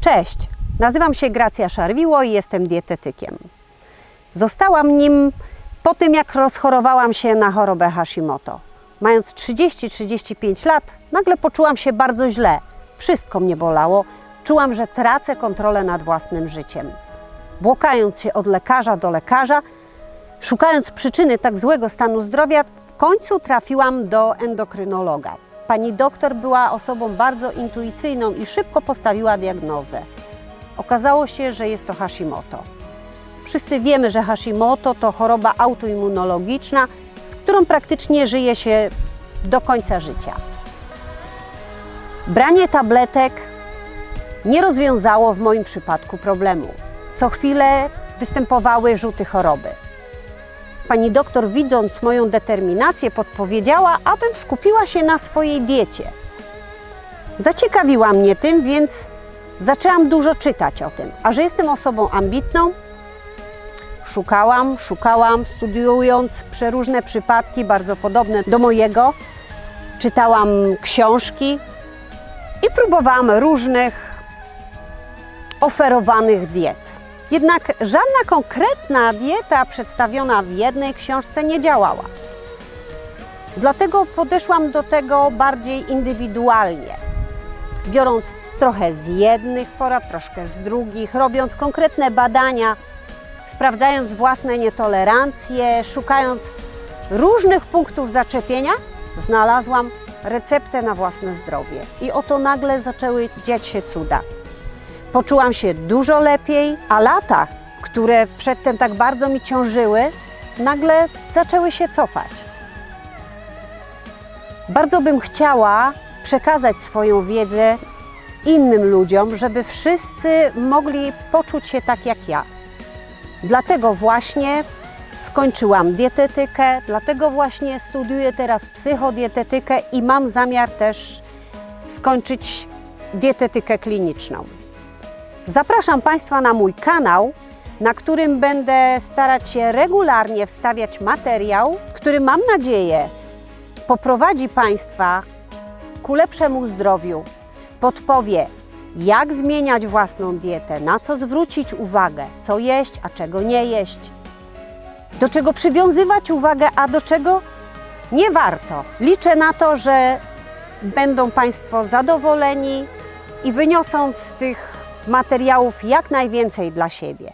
Cześć, nazywam się Gracja Szarwiło i jestem dietetykiem. Zostałam nim po tym, jak rozchorowałam się na chorobę Hashimoto. Mając 30-35 lat, nagle poczułam się bardzo źle. Wszystko mnie bolało. Czułam, że tracę kontrolę nad własnym życiem. Błokając się od lekarza do lekarza, szukając przyczyny tak złego stanu zdrowia, w końcu trafiłam do endokrynologa. Pani doktor była osobą bardzo intuicyjną i szybko postawiła diagnozę. Okazało się, że jest to Hashimoto. Wszyscy wiemy, że Hashimoto to choroba autoimmunologiczna, z którą praktycznie żyje się do końca życia. Branie tabletek nie rozwiązało w moim przypadku problemu. Co chwilę występowały rzuty choroby. Pani doktor, widząc moją determinację, podpowiedziała, abym skupiła się na swojej diecie. Zaciekawiła mnie tym, więc zaczęłam dużo czytać o tym. A że jestem osobą ambitną, szukałam, szukałam, studiując przeróżne przypadki, bardzo podobne do mojego. Czytałam książki i próbowałam różnych oferowanych diet. Jednak żadna konkretna dieta przedstawiona w jednej książce nie działała. Dlatego podeszłam do tego bardziej indywidualnie, biorąc trochę z jednych porad, troszkę z drugich, robiąc konkretne badania, sprawdzając własne nietolerancje, szukając różnych punktów zaczepienia, znalazłam receptę na własne zdrowie. I oto nagle zaczęły dziać się cuda. Poczułam się dużo lepiej, a lata, które przedtem tak bardzo mi ciążyły, nagle zaczęły się cofać. Bardzo bym chciała przekazać swoją wiedzę innym ludziom, żeby wszyscy mogli poczuć się tak jak ja. Dlatego właśnie skończyłam dietetykę, dlatego właśnie studiuję teraz psychodietetykę i mam zamiar też skończyć dietetykę kliniczną. Zapraszam Państwa na mój kanał, na którym będę starać się regularnie wstawiać materiał, który mam nadzieję poprowadzi Państwa ku lepszemu zdrowiu, podpowie, jak zmieniać własną dietę, na co zwrócić uwagę, co jeść, a czego nie jeść, do czego przywiązywać uwagę, a do czego nie warto. Liczę na to, że będą Państwo zadowoleni i wyniosą z tych materiałów jak najwięcej dla siebie.